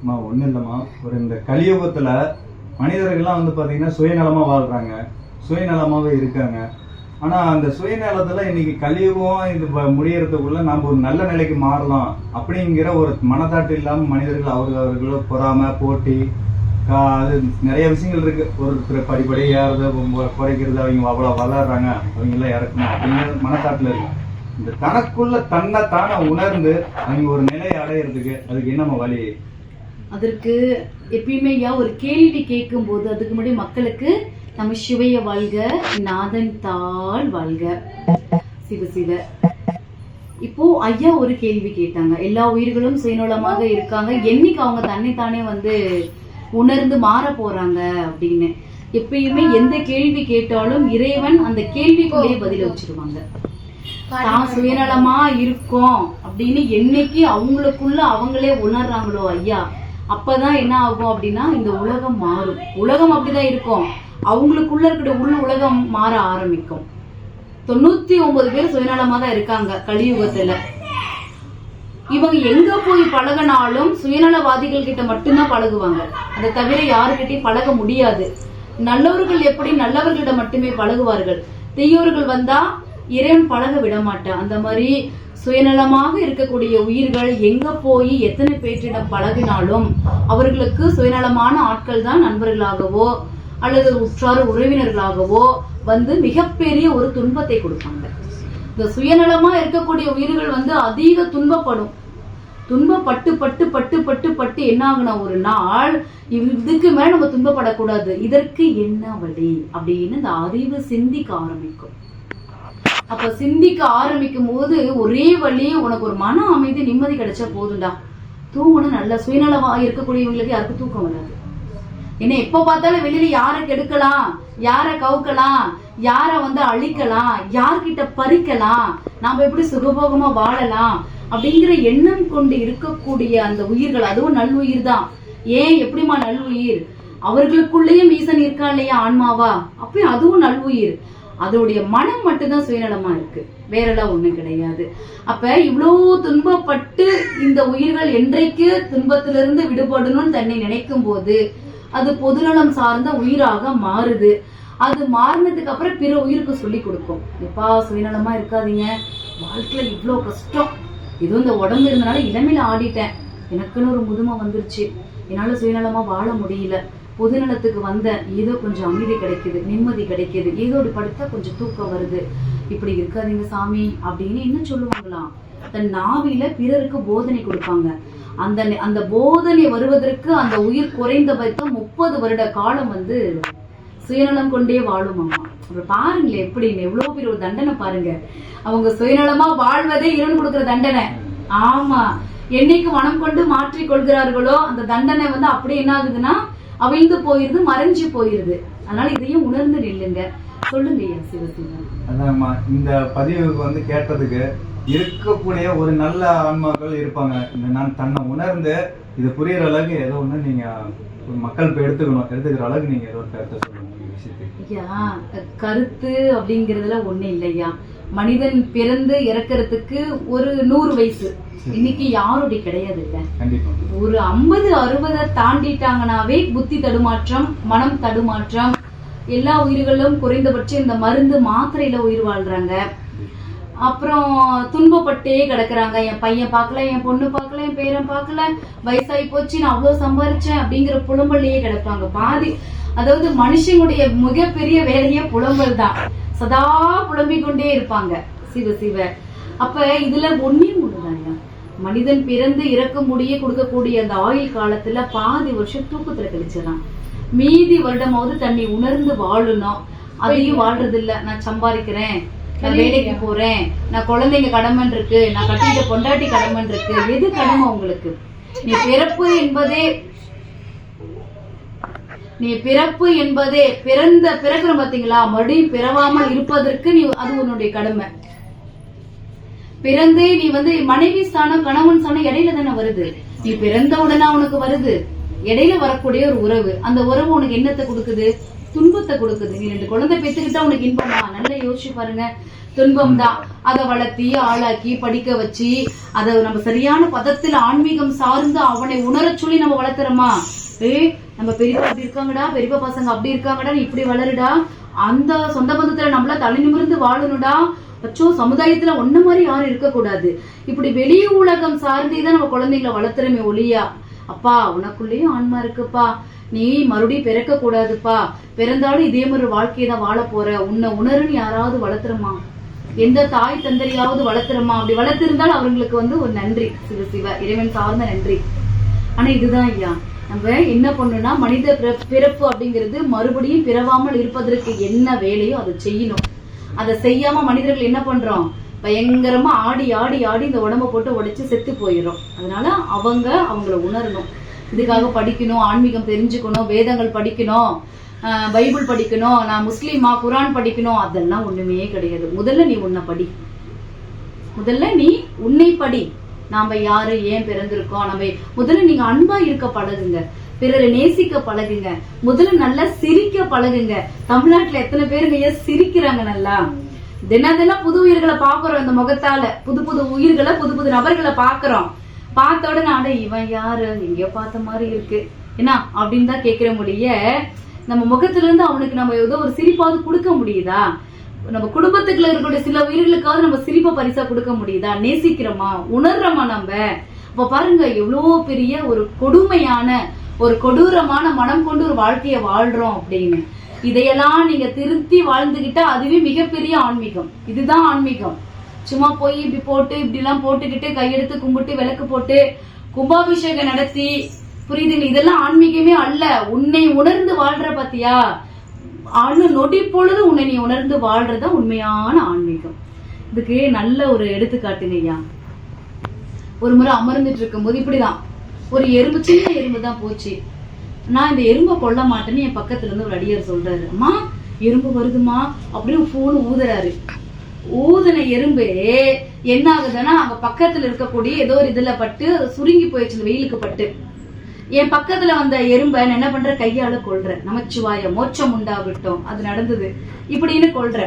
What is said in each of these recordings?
அம்மா ஒன்றும் இல்லைம்மா. ஒரு இந்த கலியுகத்தில் மனிதர்கள்லாம் வந்து பார்த்தீங்கன்னா சுயநலமாக வாழ்கிறாங்க சுயநலமாகவே இருக்காங்க. ஆனால் அந்த சுயநலத்தில் இன்னைக்கு கலியுகம் இது முடியறதுக்குள்ள நம்ம ஒரு நல்ல நிலைக்கு மாறலாம் அப்படிங்கிற ஒரு மனதாட்டு இல்லாமல் மனிதர்கள் அவர்கள் அவர்களோ பொறாமை போட்டி கா- அது நிறைய விஷயங்கள் இருக்கு. ஒருத்தர் படிப்படி ஏறது குறைக்கிறது அவங்க அவ்வளோ வளர்றாங்க. அவங்க எல்லாம் இறக்கணும் அப்படிங்கிற மனதாட்டில் இருக்கு. இந்த தனக்குள்ள தன்னை தானே உணர்ந்து அவங்க ஒரு நிலையை அடையிறதுக்கு அதுக்கு என்னம்மா வழி? அதற்கு எப்பயுமே ஐயா ஒரு கேள்வி கேட்கும் போது அதுக்கு முன்னாடி மக்களுக்கு நம்ம சிவைய வாழ்க நாதன் தாள் வாழ்க. சிவ சிவ. இப்போ ஐயா ஒரு கேள்வி கேட்டாங்க. எல்லா உயிர்களும் சுயநலமாக இருக்காங்க. என்னைக்கு அவங்க தன்னை தானே வந்து உணர்ந்து மாற போறாங்க அப்படின்னு. எப்பயுமே எந்த கேள்வி கேட்டாலும் இறைவன் அந்த கேள்விக்குள்ளேயே பதில வச்சிருவாங்க. தான் சுயநலமா இருக்கோம் அப்படின்னு என்னைக்கு அவங்களுக்குள்ள அவங்களே உணர்றாங்களோ ஐயா? அப்பதான் என்ன ஆகும் அப்படின்னா இந்த உலகம் மாறும். உலகம் அப்படிதான் இருக்கும். அவங்களுக்குள்ள இருக்கிற உள்ள உலகம் மாற ஆரம்பிக்கும். தொண்ணூத்தி ஒன்பது பேர் சுயநலமா தான் இருக்காங்க கலியுகத்துல. இவங்க எங்க போய் பழகினாலும் சுயநலவாதிகள் கிட்ட மட்டும்தான் பழகுவாங்க. அதை தவிர யாருக்கிட்டையும் பழக முடியாது. நல்லவர்கள் எப்படி நல்லவர்களிடம் மட்டுமே பழகுவார்கள்? தீயவர்கள் வந்தா இறைவன் பழக விட மாட்டான் அந்த மாதிரி சுயநலமாக இருக்கக்கூடிய உயிர்கள் எங்க போய் எத்தனை பேற்றிடம் பழகினாலும் அவர்களுக்கு சுயநலமான ஆட்கள் தான் நண்பர்களாகவோ அல்லது உற்றார் உறவினர்களாகவோ வந்து மிகப்பெரிய ஒரு துன்பத்தை கொடுப்பாங்க. இந்த சுயநலமா இருக்கக்கூடிய உயிர்கள் வந்து அதிக துன்பப்படும். துன்பப்பட்டு பட்டு பட்டு பட்டு பட்டு என்ன ஆகுனா ஒரு நாள் இதுக்கு மேல நம்ம துன்பப்படக்கூடாது. இதற்கு என்ன வழி? அப்படின்னு இந்த அறிவு சிந்திக்க ஆரம்பிக்கும். அப்ப சிந்திக்க ஆரம்பிக்கும் போது ஒரே வழி உனக்கு ஒரு மன அமைதி நிம்மதி கிடைச்சா போதும்டா. தூங்கணும் நல்ல சுயநலமா இருக்கக்கூடியவங்களுக்கு யாருக்கும் தூக்கம் வராது. என்ன எப்ப பார்த்தாலும் வெளியில யாரை கெடுக்கலாம் யாரை கவுக்கலாம் யாரை வந்து அழிக்கலாம் யார்கிட்ட பறிக்கலாம் நாம எப்படி சுகபோகமா வாழலாம் அப்படிங்கிற எண்ணம் கொண்டு இருக்கக்கூடிய அந்த உயிர்கள் அதுவும் நல்லுயிர் தான். ஏன் எப்படிமா நல்லுயிர்? அவர்களுக்குள்ளேயும் ஈசன் இருக்கா இல்லையா ஆன்மாவா? அப்பயும் அதுவும் நல்லுயிர். அதோடைய மனம் மட்டும்தான் சுயநலமா இருக்கு. வேறெல்லாம் ஒண்ணு கிடையாது. அப்ப இவ்வளோ துன்பப்பட்டு இந்த உயிர்கள் என்றைக்கு துன்பத்திலிருந்து விடுபடணும்னு தன்னை நினைக்கும் போது அது பொதுநலம் சார்ந்த உயிராக மாறுது. அது மாறினதுக்கு அப்புறம் பிற உயிருக்கு சொல்லி கொடுக்கும். எப்பா சுயநலமா இருக்காதீங்க. வாழ்க்கையில இவ்வளோ கஷ்டம். இதுவும் இந்த உடம்பு இருந்தனால இளமையில ஆடிட்டேன். எனக்குன்னு ஒரு முதுமை வந்துருச்சு. என்னால சுயநலமா வாழ முடியல. பொதுநலத்துக்கு வந்த ஏதோ கொஞ்சம் அமைதி கிடைக்குது நிம்மதி கிடைக்குது. ஏதோ ஒரு படுத்தா கொஞ்சம் தூக்கம் வருது. இப்படி இருக்காதீங்க சாமி அப்படின்னு என்ன சொல்லுவாங்களாம். தன் நாவில பிறருக்கு போதனை கொடுப்பாங்க. அந்த அந்த போதனை வருவதற்கு அந்த உயிர் குறைந்தபட்சம் முப்பது வருட காலம் வந்து சுயநலம் கொண்டே வாழுமாமா அப்புறம் பாருங்களேன் எப்படின்னு எவ்வளவு பேர் ஒரு தண்டனை பாருங்க. அவங்க சுயநலமா வாழ்வதே இறைவன் கொடுக்கிற தண்டனை. ஆமா. என்னைக்கு மனம் கொண்டு மாற்றிக் கொள்கிறார்களோ அந்த தண்டனை வந்து அப்படியே என்ன ஆகுதுன்னா அவிழ்ந்து போயிருது மறைஞ்சு போயிருது. அதனால இதையும் உணர்ந்து நில்லுங்க. சொல்லுங்க ஐயா சிவசிங்கம் அதாம்மா இந்த பதிவுக்கு வந்து கேட்டதுக்கு இருக்கக்கூடிய ஒரு நல்ல ஆன்மாக்கள் இருப்பாங்க. இந்த நான் தன்னை உணர்ந்து இது புரியுற அளவுக்கு ஏதோ ஒன்று நீங்க ஒரு மக்கள் இப்போ எடுத்துக்கணும். எடுத்துக்கிற அளவுக்கு நீங்க ஏதோ ஒரு கருத்தை சொல்லுங்க. கருத்து அப்படிங்கறதுல ஒண்ணு இல்லையா? மனிதன் பிறந்து இறக்கறதுக்கு ஒரு நூறு வயசு. இன்னைக்கு யாருடைய கிடையாது இல்ல. ஒரு ஐம்பது அறுபதை தாண்டிட்டாங்கனாவே புத்தி தடுமாற்றம் மனம் தடுமாற்றம் எல்லா உயிர்களும் குறைந்தபட்சம் இந்த மருந்து மாத்திரையில உயிர் வாழ்றாங்க. அப்புறம் துன்பப்பட்டே கிடக்குறாங்க. என் பையன் பார்க்கல என் பொண்ணு பார்க்கல என் பேரன் பார்க்கல வயசாகி போச்சு நான் அவ்வளோ சம்பாரிச்சேன் அப்படிங்கிற புலம்பல்லையே கிடப்பாங்க. பாதி அதாவது மனுஷனுடைய மிகப்பெரிய வேலையே புலம்பல் தான். சதா புலம்பிக் கொண்டே இருப்பாங்க. சிவ சிவ. அப்ப இதுல ஒன்னே ஒண்ணுதாங்க மனிதன் பிறந்து இறக்க முடிய கொடுக்கக்கூடிய அந்த ஆயுள் காலத்துல பாதி வருஷம் தூக்கத்துல கழிச்சிடறான் மீதி வருடமாவது தன்னை உணர்ந்து வாழணும். அதையும் வாழ்றது இல்ல நான் சம்பாதிக்கிறேன். நான் வேலைக்கு போறேன். நான் குழந்தைங்க கடமன் இருக்கு நான் கட்டிட்ட பொண்டாட்டி கடமன் இருக்கு எது கடமை உங்களுக்கு? நீ பிறப்பு என்பதே நீ பிறப்பு என்பதே பிறந்த பிறகுற பாத்தீங்களா? மறுபடியும் பிறவாம இருப்பதற்கு நீ அது உன்னுடைய கடமை. பிறந்தே நீ வந்து மனைவி ஸ்தானம் கணவன் ஸ்தானம் இடையில தானே வருது. நீ பிறந்த உடனே உனக்கு வருது. இடையில வரக்கூடிய ஒரு உறவு. அந்த உறவு உனக்கு என்னத்தை கொடுக்குது? துன்பத்தை கொடுக்குது. நீ ரெண்டு குழந்தை பெற்றுக்கிட்டா உனக்கு இன்பமா? நல்லா யோசிச்சு பாருங்க. துன்பம் தான். அதை வளர்த்தி ஆளாக்கி படிக்க வச்சு அதை நம்ம சரியான பதத்துல ஆன்மீகம் சார்ந்து அவனை உணரச் சொல்லி நம்ம வளர்த்துறோமா ஏ நம்ம பெரியவா அப்படி இருக்காங்கடா பெரியவா பசங்க அப்படி இருக்காங்கடா நீ இப்படி வளருடா. அந்த சொந்த பந்தத்துல நம்மள தலை நிமிர்ந்து வாழணும்டா அச்சோ சமுதாயத்துல ஒன்ன மாதிரி யாரும் இருக்கக்கூடாது. இப்படி வெளி உலகம் சார்ந்தே தான் நம்ம குழந்தைங்களை வளர்த்துறமே ஒளியா அப்பா உனக்குள்ளேயும் ஆன்மா இருக்குப்பா. நீ மறுபடியும் பிறக்க கூடாதுப்பா பிறந்தாலும் இதே மாதிரி வாழ்க்கையை தான் வாழ போற. உன்னை உணருன்னு யாராவது வளர்த்துறமா? எந்த தாய் தந்தரையாவது வளர்த்துறமா? அப்படி வளர்த்திருந்தால் அவங்களுக்கு வந்து ஒரு நன்றி சிவ சிவ இறைவன் சார்ந்த நன்றி. ஆனா இதுதான் ஐயா. நம்ம என்ன பண்ணணும்னா மனித பிறப்பு அப்படிங்கிறது மறுபடியும் பிறவாமல் இருப்பதற்கு என்ன வேலையோ அதை செய்யணும். அதை செய்யாம மனிதர்கள் என்ன பண்றோம்? பயங்கரமா ஆடி ஆடி ஆடி இந்த உடம்ப போட்டு உடைச்சு செத்து போயிடும் அதனால அவங்க அவங்கள உணரணும். இதுக்காக படிக்கணும் ஆன்மீகம் தெரிஞ்சுக்கணும் வேதங்கள் படிக்கணும் பைபிள் படிக்கணும் நான் முஸ்லீமா குரான் படிக்கணும் அதெல்லாம் ஒண்ணுமே கிடையாது. முதல்ல நீ உன்னை படி. முதல்ல நீ உன்னை படி. நாம யாரு ஏன் பிறந்திருக்கோம்? நம்ம முதல்ல நீங்க அன்பா இருக்க பழகுங்க. பிறரை நேசிக்க பழகுங்க. முதல்ல நல்லா சிரிக்க பழகுங்க. தமிழ்நாட்டுல எத்தனை பேருங்க ஏன் சிரிக்கிறாங்க நல்லா? தினம் தினம் புது உயிர்களை பாக்குறோம் இந்த முகத்தால. புது புது உயிர்களை புது புது நபர்களை பாக்குறோம் பார்த்த உடனே அட இவன் யாரு? எங்கேயோ பார்த்த மாதிரி இருக்கு. என்ன அப்படின்னு தான் கேட்கிற முடிய நம்ம முகத்துல இருந்து அவனுக்கு நம்ம ஏதோ ஒரு சிரிப்பாவது கொடுக்க முடியுதா? நம்ம குடும்பத்துக்குள்ள இருக்கக்கூடிய சில உயிர்களுக்காவது நம்ம சிரிப்பை பரிசா கொடுக்க முடியுதா? நேசிக்கிறோமா? உணர்றோமா நம்ம? இப்ப பாருங்க எவ்வளவு பெரிய ஒரு கொடுமையான ஒரு கொடூரமான மனம் கொண்டு ஒரு வாழ்க்கையை வாழ்றோம் அப்படின்னு. இதையெல்லாம் நீங்க திருத்தி வாழ்ந்துகிட்டா அதுவே மிகப்பெரிய ஆன்மீகம். இதுதான் ஆன்மீகம். சும்மா போய் இப்படி போட்டு இப்படி எல்லாம் போட்டுக்கிட்டு கையெடுத்து கும்பிட்டு விளக்கு போட்டு கும்பாபிஷேகம் நடத்தி புரியுதுங்க இதெல்லாம் ஆன்மீகமே அல்ல. உன்னை உணர்ந்து வாழ்ற பத்தியா? அணு நொடி பொழுது உன்னை நீ உணர்ந்து வாழ்றதா உண்மையான ஆன்மீகம். இதுக்கு நல்ல ஒரு எடுத்துக்காட்டுங்க ஐயா. ஒரு முறை அமர்ந்துட்டு இருக்கும்போது இப்படிதான். ஒரு எறும்பு சின்ன எறும்பு தான் போச்சு. நான் இந்த எறும்பை கொல்ல மாட்டேன்னு என் பக்கத்துல இருந்து ஒரு அடியார் சொல்றாரு. அம்மா எறும்பு வருதுமா அப்படின்னு போன் ஊதுறாரு. ஊதின எறும்பு என்ன ஆகுதுன்னா அங்க பக்கத்துல இருக்கக்கூடிய ஏதோ ஒரு இதுல பட்டு சுருங்கி போயிடுச்சு வெயிலுக்கு பட்டு. என் பக்கத்துல வந்த எறும்ப நான் என்ன பண்ற கையால கொல்றேன். நமச்சிவாய மோட்சம் உண்டாகட்டும். அது நடந்தது. இப்படின்னு கொள்ற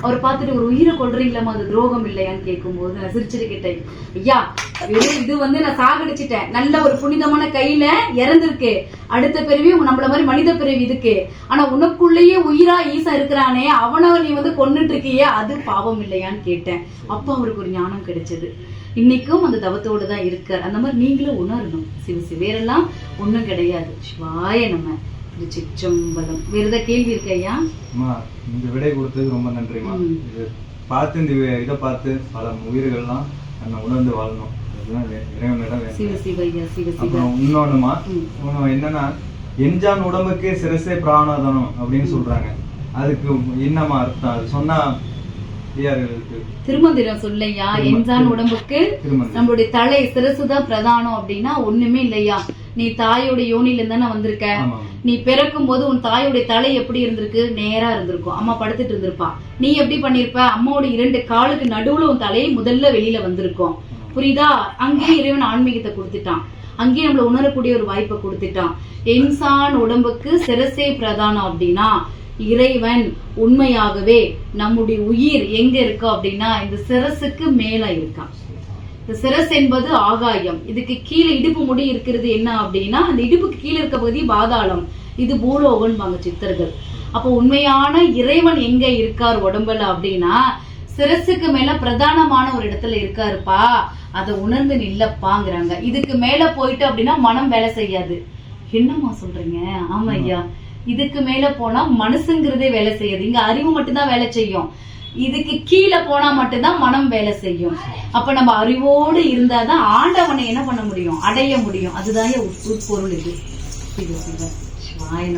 அவர் பார்த்துட்டு ஒரு உயிரை கொள்றீங்களாமா அது துரோகம் இல்லையான்னு கேட்கும்போது நான் சிரிச்சிருக்கிட்டேன். ஐயா வெறும் இது வந்து நான் சாகடிச்சிட்டேன். நல்ல ஒரு புனிதமான கையில இறந்திருக்கு. அடுத்த பிறவி நம்மள மாதிரி மனித பிறவி இதுக்கு. ஆனா உனக்குள்ளேயே உயிரா ஈசா இருக்கிறானே. அவனை நீ வந்து கொன்னுட்டு இருக்கியே. அது பாவம் இல்லையான்னு கேட்டேன். அப்ப அவருக்கு ஒரு ஞானம் கிடைச்சது. இன்னைக்கும் அந்த தவத்தோட தான் இருக்கார். அந்த மாதிரி நீங்களும் உணரணும். சிவ வேறெல்லாம் ஒண்ணும் கிடையாது. சிவாய நம்ம திருச்சிற்றம்பலம். வேற ஏதாவது கேள்வி இருக்கு ஐயா? அம்மா இந்த விடை கொடுத்ததுக்கு ரொம்ப நன்றிம்மா. ம். இது பார்த்து இந்த இதை பார்த்து பல உயிர்கள்லாம் நம்ம உணர்ந்து வாழணும். இன்னொன்னுமா என்னன்னா எஞ்சான் உடம்புக்கே சிரசே பிராணாதனம் அப்படின்னு சொல்றாங்க. அதுக்கு என்னமா அர்த்தம்? அது சொன்னா திருமந்திரம் சொல்லையா? என்சான் உடம்புக்கு நம்மளுடைய தலை சிரசுதான் பிரதானம் அப்படின்னா ஒண்ணுமே இல்லையா? நீ தாயோட யோனில இருந்தானே வந்திருக்க. நீ பிறக்கும் போது உன் தாயோடைய தலை எப்படி இருந்திருக்கு? நேரா இருந்திருக்கும். அம்மா படுத்துட்டு இருந்திருப்பா. நீ எப்படி பண்ணிருப்ப? அம்மாவோட இரண்டு காலுக்கு நடுவுல உன் தலை முதல்ல வெளியில வந்திருக்கும். புரியுதா? அங்கேயே இறைவன் ஆன்மீகத்தை கொடுத்துட்டான். அங்கேயே நம்மள உணரக்கூடிய ஒரு வாய்ப்பை கொடுத்துட்டான். இன்சான் உடம்புக்கு சிரசே பிரதானம் அப்படின்னா இறைவன் உண்மையாகவே நம்முடைய உயிர் எங்க இருக்கு அப்படின்னா இந்த சிரசுக்கு மேல இருக்கான். இந்த சிரஸ் என்பது ஆகாயம். இதுக்கு கீழே இடுப்பு முடி இருக்கிறது என்ன அப்படின்னா அந்த இடுப்புக்கு கீழே இருக்க பகுதி பாதாளம். இது பூலோகன் வாங்க சித்தர்கள். அப்போ உண்மையான இறைவன் எங்க இருக்கார் உடம்புல அப்படின்னா சிரசுக்கு மேல பிரதானமான ஒரு இடத்துல இருக்காருப்பா. அதை உணர்ந்து நில்லப்பாங்கிறாங்க. இதுக்கு மேல போயிட்டு அப்படின்னா மனம் வேலை செய்யாது. என்னம்மா சொல்றீங்க? ஆமா ஐயா இதுக்கு மேல போனா மனசுங்கிறதே வேலை செய்யாது. இங்க அறிவு மட்டும்தான் வேலை செய்யும். இதுக்கு கீழே போனா மட்டும்தான் மனம் வேலை செய்யும். அப்ப நம்ம அறிவோடு இருந்தாதான் ஆண்டவனை என்ன பண்ண முடியும்? அடைய முடியும். அதுதான் உட்- உட்பொருள் இது. சிவ சிவ சிவாய